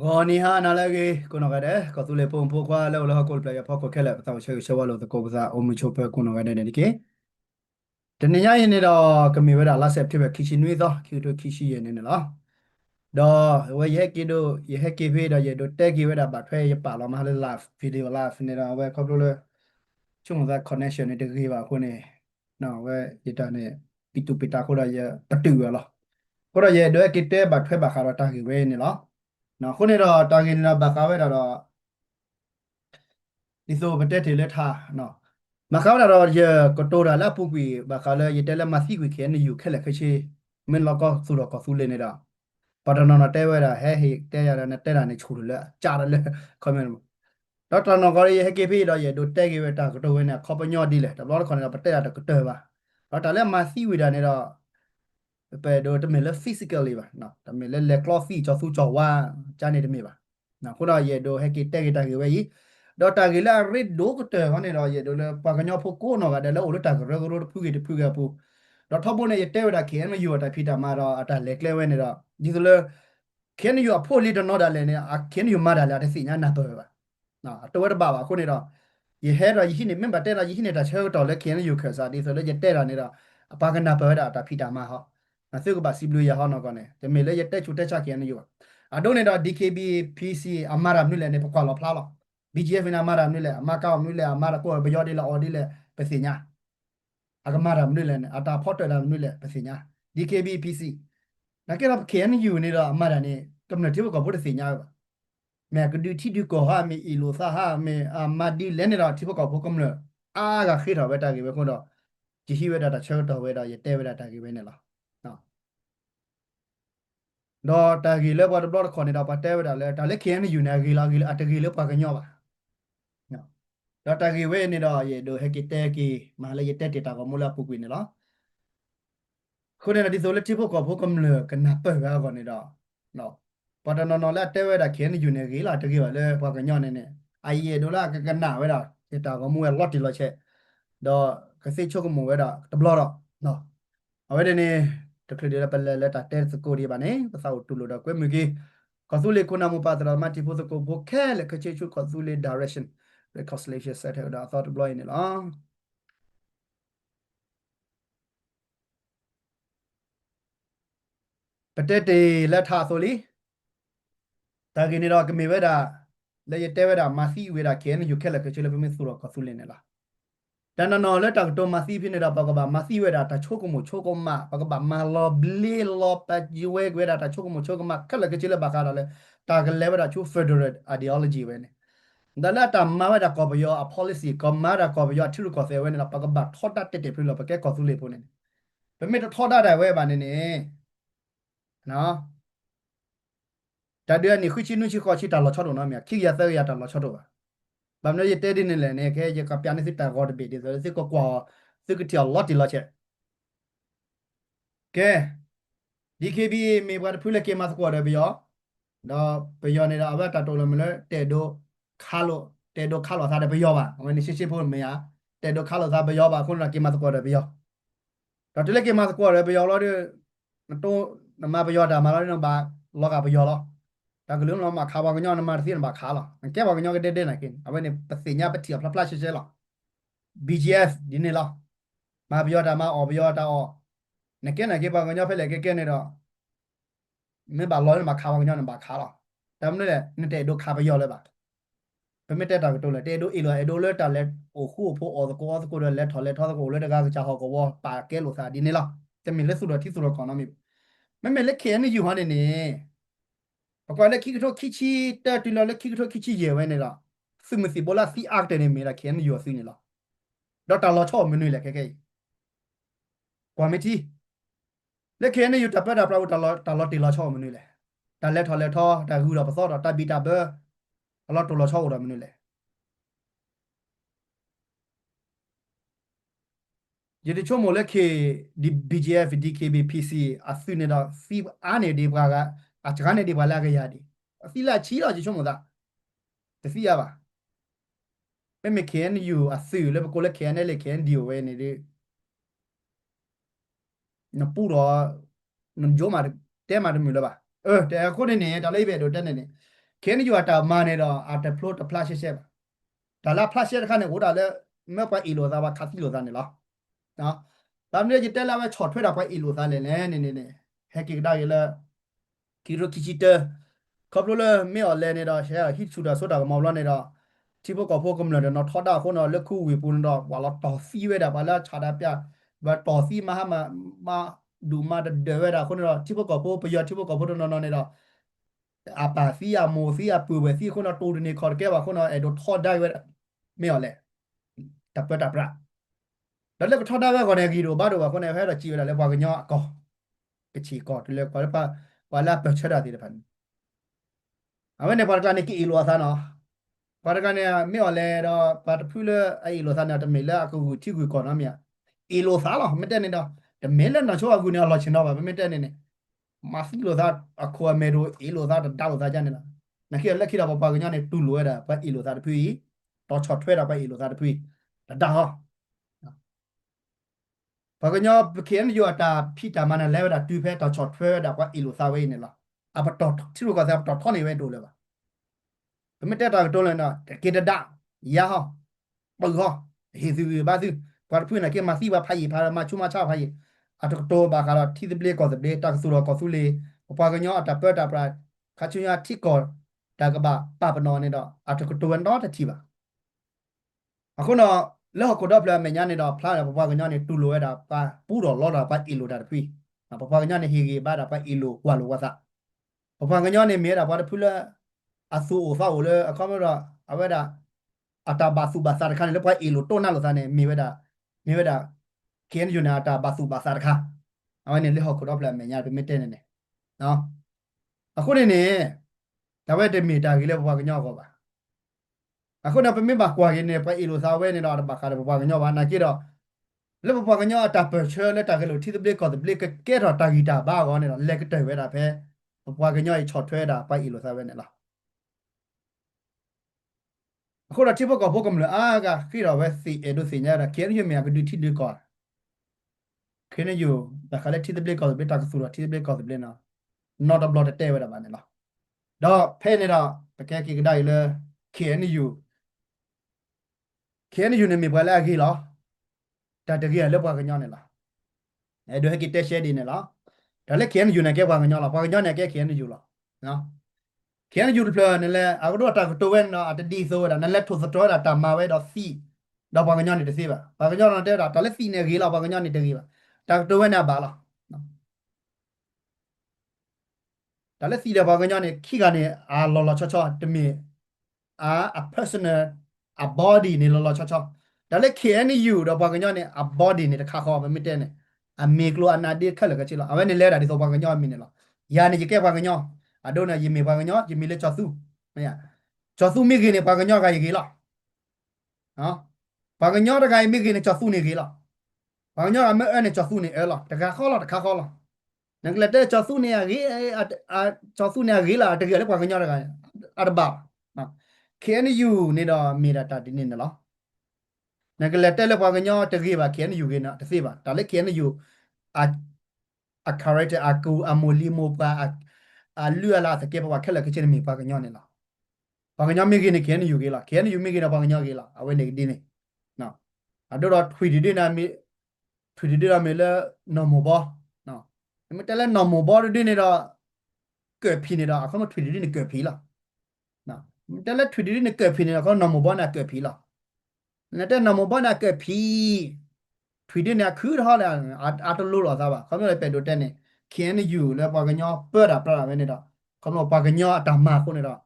ဂေါ်နီဟာနာလည်းကေကိုနော်ကတဲ့ကသူလေပုံပိုခွာလောလောကိုပလျာဖောက်ကိုခဲလက်ပတောက်ချေရှောဝလို့တကောပစာအုံမချိုပဲကိုနော်ကတဲ့ဒီကေတနေ့ရရင်တော့ကမီဝဲတာလာဆက်ဖြစ်ပဲခီချီနွေးသောခီတို့ခီချီရနေနော်တော့ဝဲရဲ့ကေတို့ရဟက်ကေဖေးတော့ရတို့တက်ကေဝဲတာပါထွဲရပါလောမဟာလာဗီဒီယိုလာဖနေတော့ဝဲခေါပလို့လေချုံသာ connection နဲ့တကေပါခုနေနော်ဝဲရတာနဲ့ပီတူပီတာခေါ်ရပတူရလောခေါ်ရရတော့ကေတဲပါထွဲပါခါတော့တာကေဝဲနေလော နော်ခုနေတော့တာဂင်နာဘကာဝဲတာတော့ဒီဆိုဘတက်တယ်လက်ထားနော်မကောက်တာတော့ရကတိုရာလာပုကွေဘကာလဲရတဲလက်မစီကွေခဲနေယူခက်လက်ခချေမင်းလောကဆူတော့ကဆူလေနေတာပဒနာနတဲဝဲတာဟဲဟေတဲရတာနဲ့တဲတာနဲ့ချူလို့လက်ကြာတယ်လက်ခမန်ဒေါက်တာနော်ကရဟကေဖေးတော့ရဒိုတဲကေဝဲတာကတိုဝဲနဲ့ခေါပညော့ဒီလေတော့ခေါနေတာပတက်ရတာကတဲပါတော့တာလက်မစီဝေတာနဲ့တော့ ပဲတော့တမင်လဲ physically ပါနော်တမင်လဲလက် cloth ကြောစုကြောဝါဂျာနေတမင်ပါနော်ခုတော့ရေတော့ဟက်ကေတက်ကေတက်ကေဝဲကြီးတော့တာကေလာရစ်ဒိုကတဲဟောနေတော့ရေတော့ပါကညောဖို့ကိုနော်ကတဲ့လဲအိုလတာကရဂရိုဖူကေတဖူကေပူတော့ထပ်ဖို့နေရတဲဝတာကေမယူတာဖိတာမာတော့အတာလက်ကလဲဝဲနေတော့ဒီဆိုလဲခဲနေယူအဖို့လီတော့တော့လဲနေအခဲနေယူမာတာလဲတဲ့စီညာနာတော့ပါနော်အတော်တပါပါခုနေတော့ရေဟဲတော့ယဟိနေမင်ပါတဲတာယဟိနေတာချဲတော့လဲခဲနေယူခစားဒီဆိုလဲရတဲတာနေတော့အပါကနာပဲတာအတာဖိတာမာဟော na se ko ba siblu ya hono kone te mele ye te chute cha kian yo adone da dkb pc amara nu le ne pa kwalo pla lo bgf na amara nu le amaka nu le amara ko be yo de la odi le pe sinya agamara nu le ne ata photo da nu le pe sinya dkb pc na ke ra kian yu ne da amara ne community ko bo de sinya ba me ka du ti du ko ha me ilo sa ha me amadi le ne da ti ko ko ko mle a ga khi da be ta ke be ko do ji hi we da da che do we da ye te we da ta ke be ne la တော့တာဂီလဲဘာဘလော့ခေါ်နေတာပါတဲဝတာလဲဒါလဲခင်းနေယူနေဂီလာဂီလာအတဂီလဲပါကညောပါနော်တော့တာဂီဝဲနေတော့ရေဒိုဟက်ကီတဲကီမာလဲရတက်တတာကမူလာပုကွေနေလားခုနေဒီဆိုလဲတိဖို့ကဖို့ကမလကနပပဲကောနေတော့နော်ပဒနော်နော်လဲတဲဝဲတာခင်းနေယူနေဂီလာတဂီပါလဲပါကညောနေနေအိုင်ရေဒိုလာကကနာဝဲတာတတာကမူရလော့တီလော့ချက်တော့ကစိချုပ်ကမူဝဲတာတဘလော့တော့နော်အဝဲနေ တခရဒီရပလလက်တာတဲစကိုဒီပါနေပစာတူလို့တော့ကွဲမကြီးကဆူလေကုနာမပါတရမတိဖို့ကိုဘခဲလေကချေချူကဆူလေ direction reconciliation set ဟဒါ thought deploy နေလားပတက်တေလက်ထားဆိုလီတာကိနေတော့ကမေဝဲတာလေရတဲဝဲတာမစီဝဲတာခဲနေယူခဲလေကချေလေပမင်းဆူတော့ကဆူလေနေလား တန်နော်လက်တောက်တော့မစီဖြစ်နေတာပကဘာမစီဝဲတာတချို့ကမချို့ကမပကဘာမလောဘလီလောပဂျီဝဲကွဲတာတချို့ကမချို့ကမခက်လကချီလဘခါရလဲတာကလဲဝဲတာချို့ federal ideology ဝဲနေဒါလာတမဝဲတာကောဘယော a policy ကမတာကောဘယောထူကောဆဲဝဲနေတာပကဘာထောတာတက်တက်ပြလို့ပကဲကောစုလေးပို့နေဘယ်မဲ့ထောတာတယ်ဝဲပါနေနေနော်တတရနေခုချီနုချီခေါ်ချီတာလောချောတော့နော်မြခိရသဲရတာလောချောတော့ပါ ဘာမလို့ရတဲ့ဒီနေလဲနေခဲရကပြနေစစ်တာဂေါ်တဘီဒီဆိုစစ်ကကွာစစ်ကတီလော်တီလော်ချက်ကဲ DKB မေဘာဖူးလက်ကေမတ်ကွာရဘယောတော့ဘယောနေတာအဘတာတော်လမလဲတဲ့ဒိုခါလို့တဲ့ဒိုခါလို့သားတဲ့ဘယောပါအမနေရှိရှိဖို့မရတဲ့ဒိုခါလို့သားဘယောပါခုနကကေမတ်ကွာရဘယောတော့တလက်ကေမတ်ကွာရဘယောလို့တော့နမဘယောတာမလာတော့ဘာလောကဘယောလော ဒါကလုံးလုံးမှာခါပါကညောနမသီနမှာခါလာကဲပါကညောကတဲ့တဲ့နိုင်ကင်အဘနေပစညာပတိဖလဖလရှရှဲလာ BGF ဒီနေလားမပြောတာမအော်ပြောတာအော်နကဲနကေပါကညောဖဲလေကဲကဲနေတော့မင်းပါလောမှာခါပါကညောနမှာခါလာဒါမနဲ့နေတဲ့တို့ခါပါရောလဲပါပမတက်တာကတော့လေတဲ့တို့အီလိုအဒိုလဲတာလဲဟိုခုဖို့အော်ကောကိုလဲထော်လဲထော်ကိုလဲတကားကချဟောကောပါကဲလို့စာဒီနေလားတမင်လဲဆိုတော့တိဆိုတော့ကောင်းတော့မမမလက်ခဲနေယူဟာနေနေ ပကွာလက်ခိကထိုခိချီတက်တူလက်ခိကထိုခိချီရေဝဲနေလားစမစီဘောလာစီအာကတဲ့နေမေလာခဲနေယူစီနေလားဒေါက်တာလောချောမနွေလက်ခဲခဲကွာမတီလက်ခဲနေယူတပတ်တာပလောက်တာလောတာလောတီလောချောမနွေလက်တာလက်ထော်လက်ထော်တာဂူတော့ပစောတော့တာဘီတာဘအလောတိုလောချောတော့မနွေလက်ယဒီချုံမလက်ခေဒီ BGF DKB PC အသုနေတာစီအာနေဒီဘာက အတကနေဒီဘာလာကရဒီအစီလာချီတော့ချွတ်မသားတစီရပါပေမခင်ယူအစီလေကိုလည်းခင်နဲ့လေခင်ဒီဝဲနေဒီနပူတော့နံဂျိုမာတဲမာတမြူလပါအဲတဲခုနေနေတလေးပဲတော့တက်နေနေခင်ယူအတာမာနေတော့အတဖလို့တဖလာရှက်ရှက်ပါဒါလာဖလာရှက်တခါနဲ့ဟိုတာလဲမပအီလိုသားပါခါစီလိုသားနေလားနော်ဒါမျိုးကြတက်လာပဲချော်ထွက်တာပဲအီလိုသားလဲနဲနေနေဟက်ကီကဒါရလဲ ကီရိုကီချီတကပ်လိုလဲမေော်လဲနေတော့ရှယ်ဟစ်ဆူဒါဆိုတာကမော်လာနေတော့တိဘကဖို့ကမလို့တော့ထော်တာခုနော်လက်ခုဝေပူန်တော့ဝါလာတော်စီဝဲတာဘာလာခြာတာပြဘာတော်စီမဟာမမဒူမာဒဝဲတာခုနော်တိဘကဖို့ပယတိဘကဖို့နော်နော်နေတော့အပါစီအမိုစီအပူပဲစီခုနတိုဒနေခေါ်ကဲပါခုနအဲ့တော့ထော်ဒိုင်ဝဲမေော်လေတပတပရာဒါလည်းထော်ဒိုင်ဝဲခေါ်နေကြီးတော့ဘာတော့ခုနဖဲတော့ကြည့်ရလဲဘာကညောကောကချီကောတလေကောပါပါလာပချရာဒီဖန်အဝဲနေပါကနေကီလိုသာနော်ပါရကနေမေော်လေတော့ပါတဖူးလေအဲ့လိုသာနေတမေလာ အခုထိကူကောနော်မြအီလိုသာလားမတက်နေတော့တမေလာနော်ချောအခုနေလောချင်တော့ပါမတက်နေနေမာစီလိုသာအခွာမေရိုအီလိုသာတာလိုသာကြနေလားနခေလက်ခိတာပပကညာနေတူလွဲတာပအီလိုသာတဖွေတော့ ချော်ထွဲတာပအီလိုသာတဖွေဒါဟောပကညာပကင်ယောတာဖိတာမနလဲတာတူဖဲတော့ချော်ထွဲတာပအီလိုသာဝေးနေလားအပတော့ချီလိုကသာတော့ထောနေဝဲတူလဲပါဘမတက်တာတော့လဲနော်ကေတဒရဟောပဟောဟေသူဘာသူဘာဖွေနကေမစီဘာဖိုင်ဖာမချူမချဖိုင်အတကတော့ဘာကတော့တီဒပလေကောဒပလေတက်ဆူရောကောဆူလေပပကညောအတပတ်တာပရာခချွညာတီကောတာကဘာပပနောနေတော့အတကတော့ဝန်တော့တတိပါအခုတော့ လောကတော့ပလာမညာနေတော့ဖလာပပကညောနေတူလိုရတာပါပူတော့လောတာပါအီလိုတာတပီပပကညောနေဟီဂီဘာတာပါအီလိုဝါလိုဝါသပပကညောနေမေတာဘာတဖူလာအဆူအိုဖာအိုလေအခမရအဝဲတာအတာဘာစုဘာစာခါနေလေပါအီလိုတိုနာလိုသနေမေဝဲတာမေဝဲတာ ken yunata basu basar kha awani le hokko problem me nya be mette ne ne no အခုနေနေဒါဝဲတမီတာကြီးလဲဘွားကညော့ကောပါ အခုနပမေပါကွာရင်းနေပဲအီလိုသာဝဲနေတော့ဘာခါဘွားကညော့ပါနာကြည့်တော့လေဘွားကညော့တာပချဲလက်တာကလို့တီတပလစ်ကောတပလစ်ကဲတော့တာဂီတာဘာကောနေတော့လက်ကတဲဝဲတာပဲဘွားကညော့ချော်ထွဲတာပဲအီလိုသာဝဲနေလားအခုတော့တိဘကောဘကမလအာကခိတော့ဝဲစီအဒုစီညာကဲရမြကဒူတီဒီကော khene yo da khale thi the ko be ta su ro thi the ko the na not a block တဲ့ဝဲတာပါနေလားတော့ဖဲနေတော့တကယ်ကိကဒိုင်လေ KNU KNU နေမြေပွားလာကြီးလားဒါတကယ်လက်ပွားကညောင်းနေလားအဲဒိုဟကိတက်ရှဲဒီနေလားဒါလည်း KNU နဲ့ကဲပွားကညောင်းလားပွားကညောင်းနဲ့ကဲ KNU လားနော် KNU ပလနေလေအခုတော့တာတိုဝဲနော်အတတိဆိုတာနလက်ထိုစတော်တာတာမာဝဲတော့စီတော့ပွားကညောင်းနေတစေပါပွားကညောင်းတော့တဲ့တာဒါလည်းစီနေကြီးလားပွားကညောင်းနေတကြီးပါဒါတော့ဝဲနာပါလားဒါလည်းစီရပါကညနေခိကနေအာလော်လော်ချောချောတမင်အာ a personal a body နေလော်လော်ချောချောဒါလည်း KNU တော့ပါကညနေ a body နေတခါခေါ်မမတဲ့နဲ့အမေကလိုအနာဒီခက်လကချီလောအဝဲနေလဲတာဒီတော့ပါကညမင်းနေလောယာနေကြကဲပါကညအဒိုနာယမေပါကညယမေလေချောသူမရချောသူမိကိနေပါကညကရေကြီးလားနော်ပါကညတကယ်မိကိနေချောသူနေကြီးလားဘာညအမဲအဲ့နဲ့ချောစုနေအဲ့လားတခါခေါ်လားတခါခေါ်လားနကလက်တဲ့ချောစုနေရကြီးအာချောစုနေရကြီးလားတကယ်လည်းဘာညရကအရဘာနော် KNU နေတော့မေတာတာဒီနေနော်နကလက်တဲ့လည်းဘာညတကယ်ပါ KNU ကနော်တစ်စိပါဒါလည်း KNU အအ character အကူအမိုလီမိုပါအလူလာစကေပါခက်လကချင်မီပါကညနေလားဘာကညမေကိနေ KNU ကလား KNU မေကိနေဘာကညကလားအဝဲနေဒီနေနော်အတော့ထွေဒီဒီနာမီထွေဒီဒီရမေလဲနော်မောဘောနော်မတလဲနော်မောဘောဒီနေတော့ကဲဖီနေတာအခုမထွေဒီဒီနေကဲဖီလား နော်တလဲထွေဒီဒီနေကဲဖီနေတာအခုနော်မောဘောနာကဲဖီလားနေတဲ့နော်မောဘောနာကဲဖီထွေဒီနေခူးထားလာအာတလို့တော့သားပါခမလည်းပဲတော့တဲ့နေခင်းနေယူလဲပါကညောပရတာပရတာပဲနေတော့ခမလို့ပါကညောအတမခုနေတော့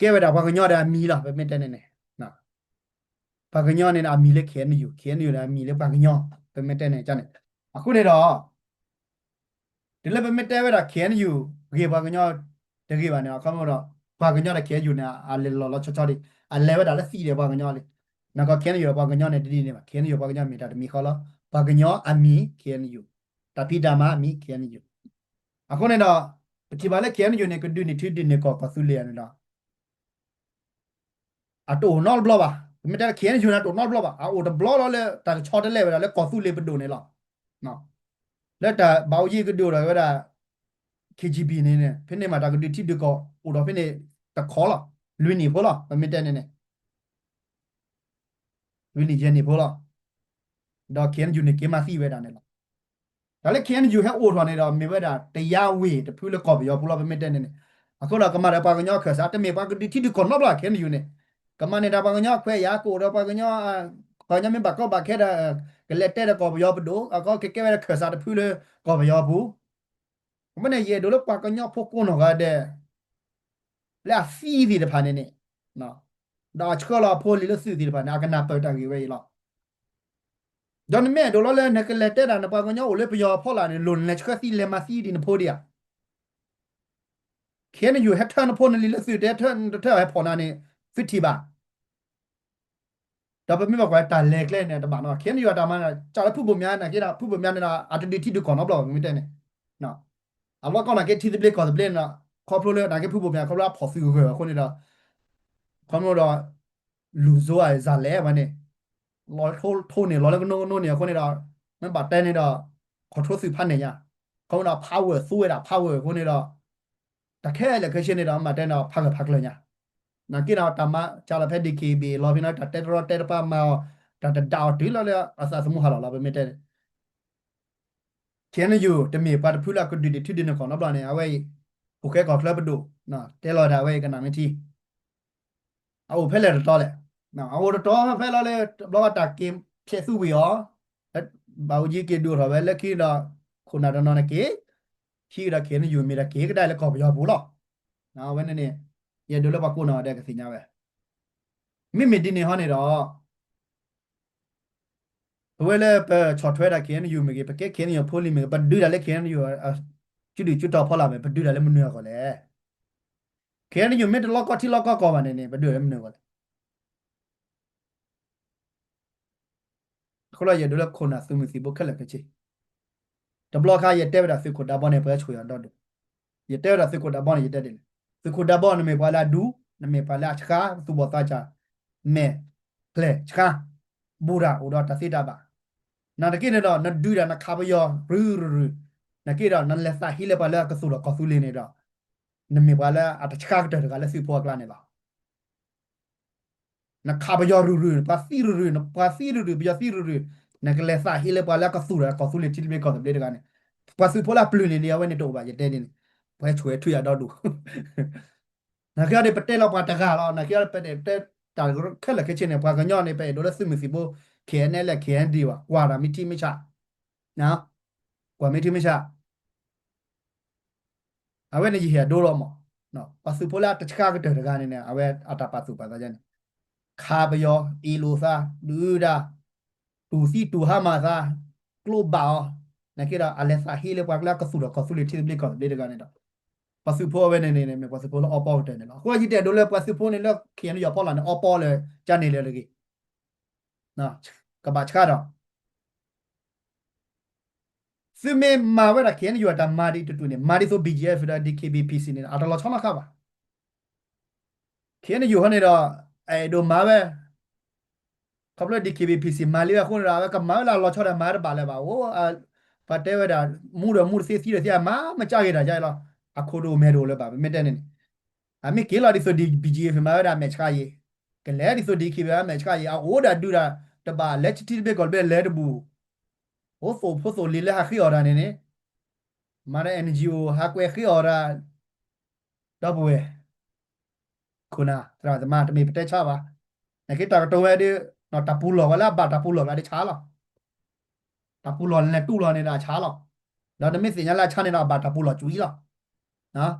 ကဲဝဲတာပါကညောတာမီလားပဲမြတဲ့နေနေဘာကညောနေတာအမီလေးခဲနေယူခဲနေယူတာအမီလေးဘာကညောပမတဲ့နေကြနေအခုနေတော့ဒီလည်းပမတဲ့ဝဲတာခဲနေယူရေဘာကညော တကယ်ပါနေအခါမတော့ဘာကညောတဲ့ခဲယူနေအလေလောလောချောချောဒီအလဲဝဲတာလည်းစီတယ်ဘာကညောလေးနောက်ကခဲနေယူဘာကညောနဲ့တတိနေမှာခဲနေယူဘာကညောမိတာတမီခေါ်လားဘာကညောအမီခဲနေယူတပိတာမအမီခဲနေယူအခုနေတော့ပတိပါလေခဲနေယူနေကဒူနေထွဒီနေကောပသုလေရနေတော့အတိုနော်ဘလောပါမတခဲယူနာတော့ not block ပါအိုတ block တော့လဲတာချော်တယ်လဲပဲလဲကော်စုလေးပဒုန်နေလောက်နော်လက်တာဘောက်ကြီးကဒိုတော့ဝဲတာ KGB နေနဲ့ဖိနေမှာတာကတိတိတကောဟိုတော့ဖိနေတခေါ်လာလွင်နေဖို့လားမမတက်နေနဲ့လွင်နေချင်းနေဖို့လားတော့ KNU နေကမစီဝဲတာနဲ့လားဒါလည်း KNU ဟဲ့အိုထွာနေတော့မေဝဲတာတရားဝေတဖူးလက်ကော်ပြောဘူးလားမမတက်နေနဲ့အခုတော့ကမရပါကညောခစားတမေပါကတိတိတကောနော်လား KNU နေကမနေတာပါကညောခွဲရကိုတော့ပါကညောပါညမေပါကောပါခဲတာကလက်တဲ့ကောပြောဘဒိုအကောကဲကဲခစားတဖူးလက်ကောပြောဘူး မနေ့ရေတို့လပါကညောဖို့ကုန်းတော့ကတဲ့လာစီးဒီတဖာနေနေနော်ဒါချကလာဖိုလီလစီးဒီတဖာနာကနာပတ်တာကြီးဝဲလောဒန်မဲတို့လည်းနကလက်တဲ့တာနပါကညောလေပြောဖော်လာနေလွန်လက်ချကစီလေမစီဒီနဖိုဒီယာခဲနေယူဟက်ထန်ဖိုနလီလစီတဲ့ထန်တဲ့ဟက်ဖော်နာနေဖစ်တီပါဒါပေမဲ့ကွာတာလက်ကလဲနေတမနော်ခဲနေယူတာမနာကြာဖုဖို့များနေကြတာဖုဖို့များနေတာအတတီတီဒကောနော်ဘလောမြင်တဲ့နေနော် အလောကောနာကေတီဒီပလေကောဒီပလေနော်ခေါပလိုလေဒါကေဖုဖို့များခေါပလာဖော်ဖီကိုခေါနေတော့ခေါမတော့လူဇိုးအဇာလဲမနေလောထိုးထိုးနေလောလည်းနိုးနိုးနေခေါနေတော့မပါတဲနေတော့ခေါထိုးစီဖတ်နေရခေါတော့ power ဆိုးရတာ power ခေါနေတော့တခဲလည်းခရှင်နေတော့မတဲတော့ဖတ်ကဖတ်ကလည်းညာနာကိတော့တမချလာဖက်ဒီကေ ဘီလောဘီနာတတက်ရောတက်ပါမောတတတောက်ဒီလောလေအစစမှုဟာလောပဲမတဲကျန်ယူတမေပါတဖူလာကဒီတီဒီနကောနော်ဘလာနေအဝဲโอเคကောကလပ်ဒိုနော်တဲလော်ဒါဝဲကနာမတီအဝဖဲလေတော့လေနော်အဝတော့ဖဲလော်လေဘလောတာကင်ဖြည့်စုပြီးရောဘာဝကြီးကေဒူရပဲလက်ခိတော့ခုနာတော့နကေခိရကေနယူမီရကေကတိုင်လကောပြောဘူးလောနော်ဝဲနေနေရဒိုလဘကိုနော်တဲ့ကစီညာပဲမိမိဒီနေဟောနေတော့ ဝဲလေပချော်ထွဲတာကေနယူမီကေပကေကေနယူဖိုလီမီပဒူရလေကေနယူကျွတ်ကျွတ်တော့ဖော်လာမယ်ပဒူရလေမနွေကောလေကေနယူမီတလောကတိလောကကောပါနေနေပဒူရမနွေကောလေခလာရဒိုလခုနာသုမစီဘခလကချေတဘလခါရတဲ့ဗတာဖိကိုဒါဘောနေပဲချွေရတော့ရတဲ့ဗတာဖိကိုဒါဘောနေရတဲ့တယ်ဖိကိုဒါဘောနမေပါလာဒူနမေပါလာချကာသူဘောတာချာမေကလေချကာဘူရာဥဒတာစိတာပါ နာတကိနေတော့နဒူရနခါဘယောရူရူနကိတော့နလက်စာဟီလေပါလာကဆူတော့ကဆူလေးနေတော့နမေပါလာအတချကာကတဲ့ကလည်းစီဖောကလာနေပါနခါဘယောရူရူပါစီရူရူနပါစီရူရူဘယောစီရူရူနကလေစာဟီလေပါလာကဆူရကဆူလေးတိမေကောတဲ့ကကနေပါစီဖောလာပလူနေနေဝဲနေတော့ပါရတဲ့နေဘဲချွေထွေရတော့တူနကရတဲ့ပတဲလောက်ပါတကားလောက်နကရပတဲတဲတာခက်လက်ခချင်းနေပါကညောနေပဲဒိုလက်စစ်မစီဖို့ KNL လက် KND ပါကွာတာမီတီမချနော်ကွာမီတီမချအဝဲနေကြီးဟဒိုတော့မနော်ပါစုဖိုလာတချကာကတဲ့ကနေနေအဝဲအတာပါစုပါသားကြနေခါဘယောအီလိုသာဒူဒါတူစီတူဟာမာသာကလိုဘာနကေရာအလက်စာဟီလေပွာကလာကဆူတော့ကဆူလေတီဘလီကောလေတကနေတော့ပါစုဖိုဝဲနေနေနေပါစုဖိုလာအော်ပေါ်တယ်နော်ခွာကြီးတဲ့ဒိုလေပါစုဖိုနေလက်ခင်းရပေါ်လာနေအော်ပေါ်လေကြနေလေလေကြီးနော် ကဘာချကာတော့စမေမာဝဲတာခင်းရတာမာဒီတူတူနေမာဒီဆို BGF ဒါ DKBPC နေအတော်လောချောင်းလာခပါခင်းရဟနေတော့အဲဒိုမာဝဲကပလဒီ KBPC မာလီကခုနရာကမာလာလောချောတာမာရပါလဲပါဟိုအပတ်တဲဝဒါမူရမူစီစီရစီမာမကြခဲ့တာကြိုင်လောအခုတို့မဲတို့လည်းပါမတက်နေအမေကေလာဒီဆိုဒီ BGF မာရမက်ချခါယေကလဲဒီဆိုဒီ KB မက်ချခါယေအိုဒါဒူတာ တပါလက်ချတိဘေကောဘဲလဲတဘူးဟိုဖိုဖိုဆိုလီလာခီအော်ရာနေနေမာရ NGO ဟာကွဲခီအော်ရာတော့ဘွယ်ခုနတရာသမားတမေပတက်ချပါငကိတာတော်ဝဲဒီနော်တပူလော်ဝလာဘာတပူလော်လာဒီချာလောတပူလော်နဲ့တူလော်နေတာချာလောတော့တမေစင်ညာလာချာနေတော့ဘာတပူလော်ကျူကြီးလောနော်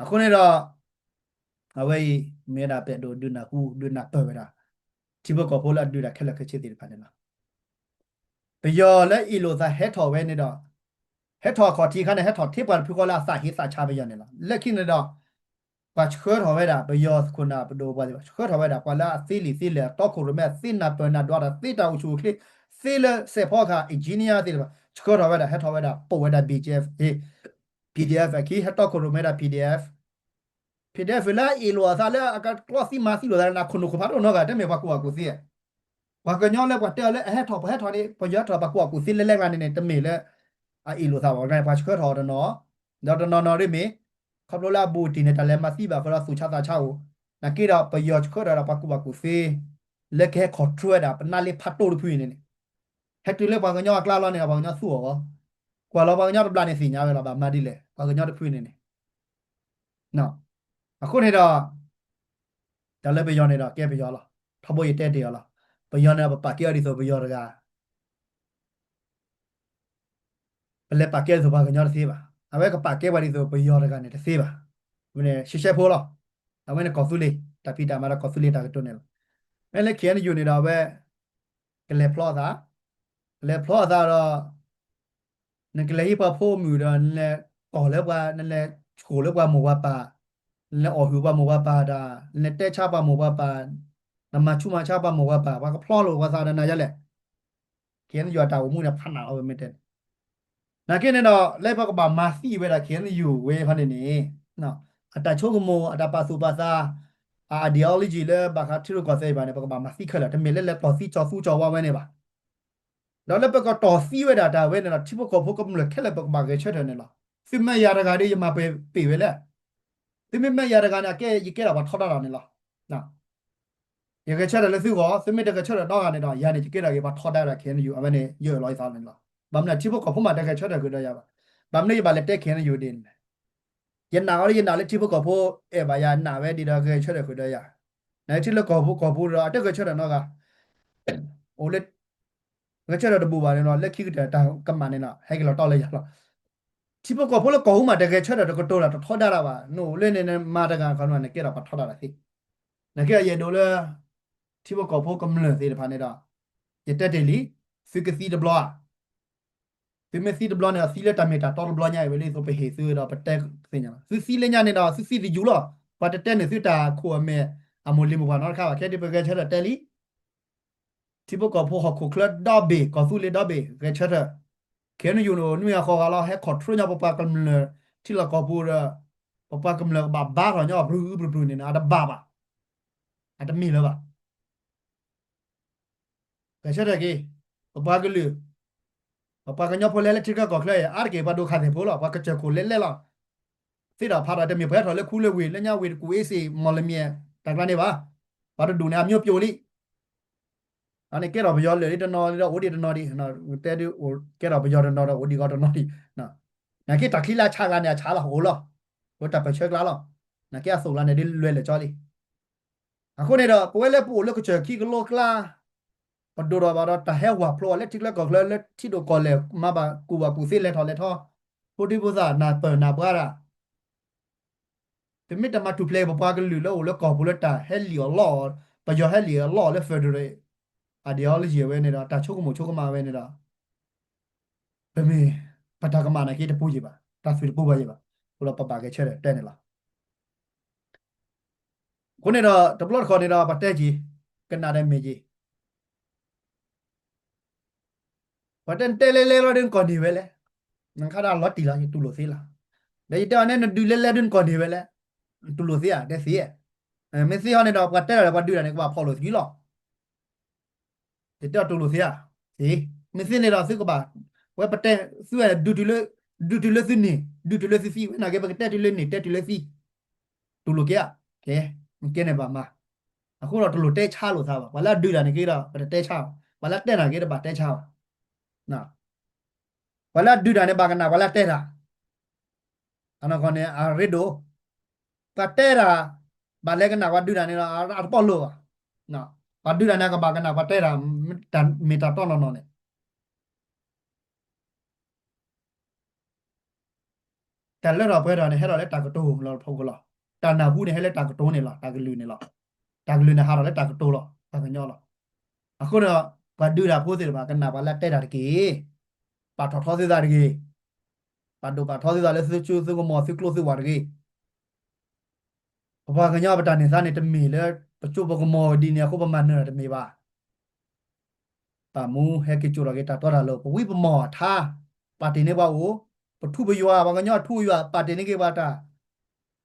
အခုနေတော့အဝေးမေတာပြတ်တို့ဒုနာကူဒုနာတော်ဝဲတာ ဒီဘကောဖိုလာဒုနာခက်လက်ခက်ချစ်တယ်ဖာနေလားဘယောလဲအီလိုသာဟက်ထော်ဝဲနေတော့ဟက်ထော်ခေါ်တီခါနဲ့ဟက်ထော်ထိပ်ပါဖူကောလာစာဟိစာချပေးရနေလားလက်ခိနေတော့ပါချခွထော်ဝဲတာဘယောခုနာဘဒိုပါချခွထော်ဝဲတာပလာသီလီသီလေတော့ခုရမဲသီနာပနာတော့တာသီတာဥချူခလသီလစေဖောခါအင်ဂျင်နီယာသီလချခွထော်ဝဲတာဟက်ထော်ဝဲတာပိုဝဲတာ BGF ဟေး PDF aquí hato ko rumera PDF PDF la y lo sale acá closi más y lo da na kuno ko paro no ga te me ba ko ko si ba ko nyo le ba te le he tho ba he tho ni ba yo tho ba ko ko si le le ga ni ne te me le a y lo sa ba ga ba chko tho de no တော့တော့နော်ရိမေခပ်လိုလာဘူတီနေတာလဲမစီပါခရဆူချတာချာကိုနကေတော့ပယောချခရတာပကူပကူဖေးလက်ခဲခေါ်ထွဲတာပနာလေးဖတ်တိုးလို့ဖွေးနေနေဟက်တူလေဘာကညောကလာလာနေတာဘာကညောဆူရောကွာလောဘာကညောတပလာနေစီညာပဲလားဘာမတ်ဒီလေဘာကညောတဖွေးနေနေနော် အခုနေတော့ဒါလည်းပယောနေတော့ကဲပယောလားထဘိုးရတဲ့တယ်လားပယောနေပါကဲရီဆိုပယောတကားဘလက်ပါကဲဆိုဘာကညောတသေးပါအဝဲကပါကဲပါရီဆိုပယောတကာနေတသေးပါမင်းရှေရှေဖိုးလားအဝဲနေကော်ဖူလီတပီတာမလာကော်ဖူလီတာကတော့နေအဲ့လေခဲနေယူနေတာပဲကလေဖလော့သာကလေဖလော့သာတော့နကလေးပါဖို့မြူတော့လဲကော်လဲပါနလဲချိုလဲပါမောပါ ပါလဲအော်ဟူပါမောပါပါဒါလဲတဲချပါမောပါပါနမချူမချပါမောပါပါဘာကဖလော့လို့ဝါသာနာရလဲခဲနေယူတာဝမှုနဲ့ဖတ်နာအောင်မတဲ့နာကိနေတော့လဲပါကပါမာစီပဲတာခဲနေယူဝဲဖတ်နေနေနော်အတချိုကမောအတပါစုပါသာ ideology လဲဘာခတိရကောစေပါနေပကဘာမသိခလာတမေလဲလဲပေါ်စီချောဖူချောဝဝဲနေပါတော့လဲပကတော်စီဝဲတာဒါဝဲနေတာချိပကောဖုကမလဲခက်လဲပကဘာကချက်တယ်နေလားဖိမရရကလေးရမပေပေဝဲလဲဖိမမရရကနာကဲရကဲတာဘာထောက်တာနေလားနော်ရကချက်တယ်လဲသူကောဖိမတကချက်တော့ကနေတော့ရနေကဲတာကဘာထောက်တာခဲနေယူအမနဲ့ရလောစားနေလားဘာမလဲချိပကောဖုမတကချက်တယ်ကတော့ရပါဘာမလဲဘာလဲတက်ခဲနေယူတင်ရနာရနာလက်ချိပကောဖုအဲ ဘာရနာဝဲဒီတော့ကဲချက်တယ်ကတော့ရနိုင်တိလကောဘူးကောဘူးတော့အတက်ကချက်တယ်နော်ကဟိုလက်ငါချက်တော့တပူပါနေတော့လက်ခိကတဲ့တောင်ကမန်နေတော့ဟဲကလောတော့လိုက်ရတော့ချိပကောဘူးလကောဘူးမှာတကယ်ချက်တယ်တော့တော့လာတော့ထောတာတာပါနို့လဲနေနေမာတကန်ခေါင်းနဲ့ကဲတော့ပါထောတာတာသိနကဲရတော့လဲချိပကောဘူးကမလ သေးတယ်ဖာနေတော့ရတက်တယ်လီဖိကစီဒဘလောဖိမစီဒဘလောနဲ့စီလက်တမီတာတော်ဘလောညာပဲလေဆို pe he ဆိုတော့ပတက်စင်ညာစီစီလက်ညာနေတော့စီစီဒီယူလောပတ်တက်နေစစ်တာခိုအမဲအမလီမဘာနော်ခါကဲဒီပကဲချက်တယ်လီတိဘကဖိုဟခုကလဒဘေကဆူလေဒဘေကဲချက်ခဲနယူနိုနူရခေါ်လာဟဲခေါ်ထရညာပပကမလတီလာကပူရပပ ကမလဘာဘာရညာဘရူဘရူနေနာဒဘာဘာအတမီလဘာကဲချက်ကေပပကလူပပကညာဖိုလဲလက်တိကကောခလဲအာကေဘဒိုခါတယ်ဖိုလာပကချက်ကိုလဲလဲလာစိတာဖာတာတမီဘဲထော်လဲခူးလဲဝေလက်ညာဝေကူအေးစီမော်လမြေတက်ကနေပါဘာတို့ဒူနေအမျိုးပြိုလိအနေကဲတော့ဘယောလေတနော် တော့ဝဒီတနော်ဒီနော်တဲဒီဟိုကဲတော့ဘယောတနော်တော့ဝဒီကတနော်ဒီနော်နကေတခိလာချာကနေချာလာဟိုလောဟိုတပချက်လာလောနကေအစုံလာနေဒီလွဲလေကြောလီအခုနေတော့ပွဲလက်ပို့လက်ကချက်ခိကလောကလာပဒိုရဘာတော့တဟဲဝါဖလောလက်တိလက်ကောကလက်တိတို့ကောလေမဘာကူဘာကူစီလက်ထော်လက်ထော်ပိုဒီဘူဇာနာပနာဘရာတမစ်တမတူပလေးဘပွားကလူလောလောကောဘူလက်တာဟဲလီလောပယောဟဲလီလောလက်ဖက်ဒရယ် ideology ပဲနေတာတာချုပ်ကမချုပ်ကမှာပဲနေတာဘယ်မင်းပတာကမနာကေတပူကြီးပါတာဆွေတပူပါကြီးပါဘလို့ပပကဲချက်တဲ့နေလားခုနေတော့ deploy ခေါ်နေတာပတက်ကြီးကနာတဲ့မေကြီးဝတ်တန်တဲလေလေရဒင်ကောဒီဝဲလေနခါဒါလော်တီလာတူလို့သေးလားဒါကြတဲ့နဲ့ဒူလေလေဒင်ကောဒီဝဲလေတူလို့သေးရတဲ့စီရအဲမစီဟောနေတော့ပတက်ရပတူရနေကပါဖော်လို့ကြီးလော ဒီတော့တူလို့သေးရဟေးမစီနေတော့စုကပါဝဲပတက်စုရဒူတူလေဒူတူလေစနေဒူတူလေစီနာကေပတက်တူလေနေတက်တူလေစီတူလို့ကဲကဲကဲနေပါမအခုတော့တူလို့တဲချလို့သားပါဝလာဒူလာနေကေတော့တဲချဝလာတက်နာကေတော့ပါတဲချနော်ဝလာဒူတာနေပါကနာဝလာတဲတာအနော်ခေါနေအရစ်ဒိုပတဲရာဘာလဲကနာဝဒူတာနေတော့အပေါ်လို့နော် ဝဒူတာနေကဘာကနာပတဲရာမီတာတော့နော်နော်နေတလဲတော့ပွဲတော်နေဟဲ့တော့လဲတာကတိုးမလို့ဖုတ်ကလားတာနာဘူးနေဟဲ့လဲတာကတိုးနေလားတာကလူနေလားတာကလူနေဟာတော့လဲတာကတိုးလားတာကညောလားအခုတော့ဘာဒူတာဖိုးစီဘာကနာဘာလက်တဲတာတကေပါထော်ထော်စီတာတကေပါဒိုပါထော်စီတာလဲစချူစကမောစကလိုစီဝါတကေဘာကညပတာနေစားနေတမီလဲ ပချိုဘကမောဒီနေခုပမန်နေတမီပါပါမူဟဲကချိုရကေတာတော်တာလို့ဝိပမောထားပါတီနေပါဦးပထုပယွာဘာကညထူယွာပါတီနေကေပါတာ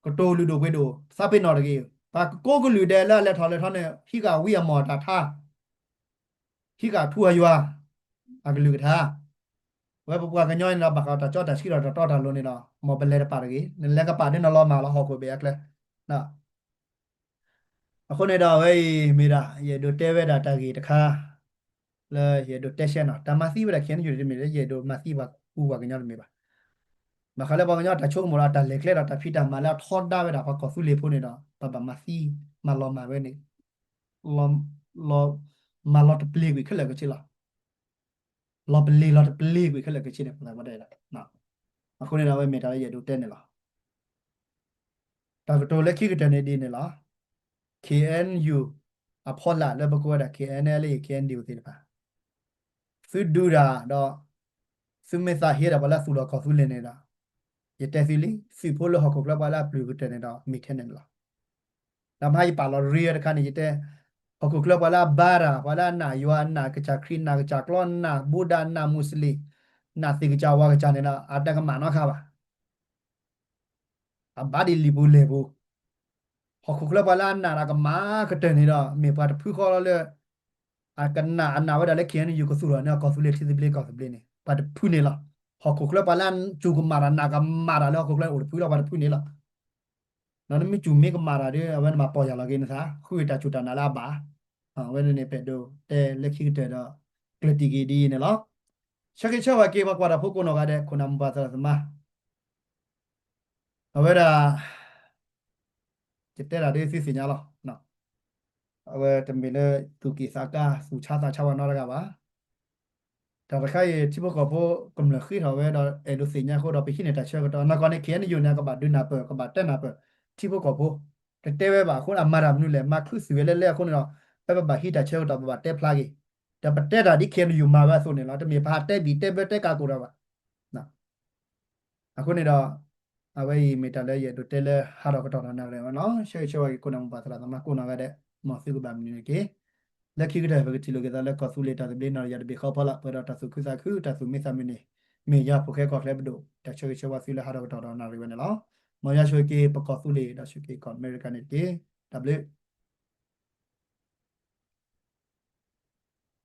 ကတိုလူတို့ခွေးတို့စပိနော်တကေပါကိုကလူတယ်လက်လက်ထော်လက်ထော်နေဟိကဝိယမောတာထားဟိကထူယွာအကလူကထားဝဲပပကညောင်းနေတာဘာကတာကြောတာရှိတော့တော့တာလုံးနေတော့မော်ဘလဲပါရကြီးလက်ကပါနေနော်မှာလားဟောကိုပဲကလဲနော် အခုနေတော့ဝေးမိတာရေဒိုတဲဝဲတာတာကြီးတခါလဲရေဒိုတက်ရှက်နော်တမစီဝဲခင်ယူနေမိလေရေဒိုမစီပါဥပါကညောင်းနေပါမခါလဲပါကညောင်းတချုံမလားတလက်ကလဲတာဖိတာမလာထောဒါဝဲတာပါကောဆူလေဖို့နေတော့ပပမစီမလောမှာဝဲနေလောလောမလောတပလီကိုခက်လဲကချီလားလောပလီလောပလီကိုခက်လက်ကချင်တယ်ပြန်မတဲ့လားနော်အခုနေတော့ပဲမေတာရဲ့တို့တက်နေလားဒါကတော့လက်ခိကတနေဒီနေလား KNU အဖော်လာလည်းဘကောတာ KNL KND ကိုသိတယ်ပါသူဒူရာတော့သူမေသာဟေရာဘလာသူလောကဖူလနေလားရတဲ့စီလီစီဖိုလဟကောကလဘလာပလူကတနေတော့မိထနေလားနမဟိပါလောရီရခဏရတဲ့ Aku keluar wala bara, wala na yuan na keca krin na keca klon na Buddha na Muslim na ti keca wa keca ne na ada ke mana kah ba? Abadi libu lebu. Aku keluar wala na na ke ma ke te ni dah me pada pu kau le akan na na wada le kian yu ke sura ne kau sulit sisi beli kau beli ni pada pu ni lah. Aku keluar wala cu ke mara na ke mara le aku keluar udah pu lah pada pu ni lah. နော်မီချူမေကမာရာတဲ့ဝဲမှာပေါ်ရလာကိနသာခွေတာချူတာနာလာပါအဝဲနေပက်တော့တဲလက်ခိတဲ့တော့ကလတိဂီဒီနော်ချက်ချဝကေဘကွာဖို့ကိုနော်ကတဲ့ခုနမပါသသမအဝဲတာจิตတဲ့ရာ တဲ့စီစညာလောနော်အဝဲတမင်တဲ့သူကိစကာစုချတာချဝနော်ရကပါဒါတခိုင်ချိဘကဘောကမလခိထော်ဝဲတော့အဲလိုစညာခိုတော့ပိခိနေတာချက်တော့နော်ကနေခဲနေယူနေကပါဒုနာပကပါတက်နာပတိဖို့ကောဖို့တဲဝဲပါခုနမာရမနုလေမခုစီဝဲလဲလဲခုနတော့ပပပဟိတာချဲတော့ပါတဲဖလာကြီးတပတဲတာဒီခဲယူမှာပဲဆိုနေတော့တမေဘာတဲဘီတဲဘ တဲကာကိုတော့ပါနော်အခုနေတော့အဝဲမီတာလဲရတော့တဲလဲဟာတော့ကတော့နားလဲနော်ရှေ့ရှေ့ကိုနမပါသလားသမကိုနာကတဲ့မဆီကဘာမီနေကေလက်ခိကတဲ့ဘကတိလိုကတဲ့လက်ကောဆူလေတာတဲ့ဘလနာရတဲ့ဘေခောဖလာပရတာဆုခုစာခုတာဆုမေသမီနေမေရဖိုခဲကောကလဲဘဒိုတချေချေဝါစီလဲဟာတော့တော့နားလဲနော် Maya Shoke Pakosule da Shoke Kon American ne W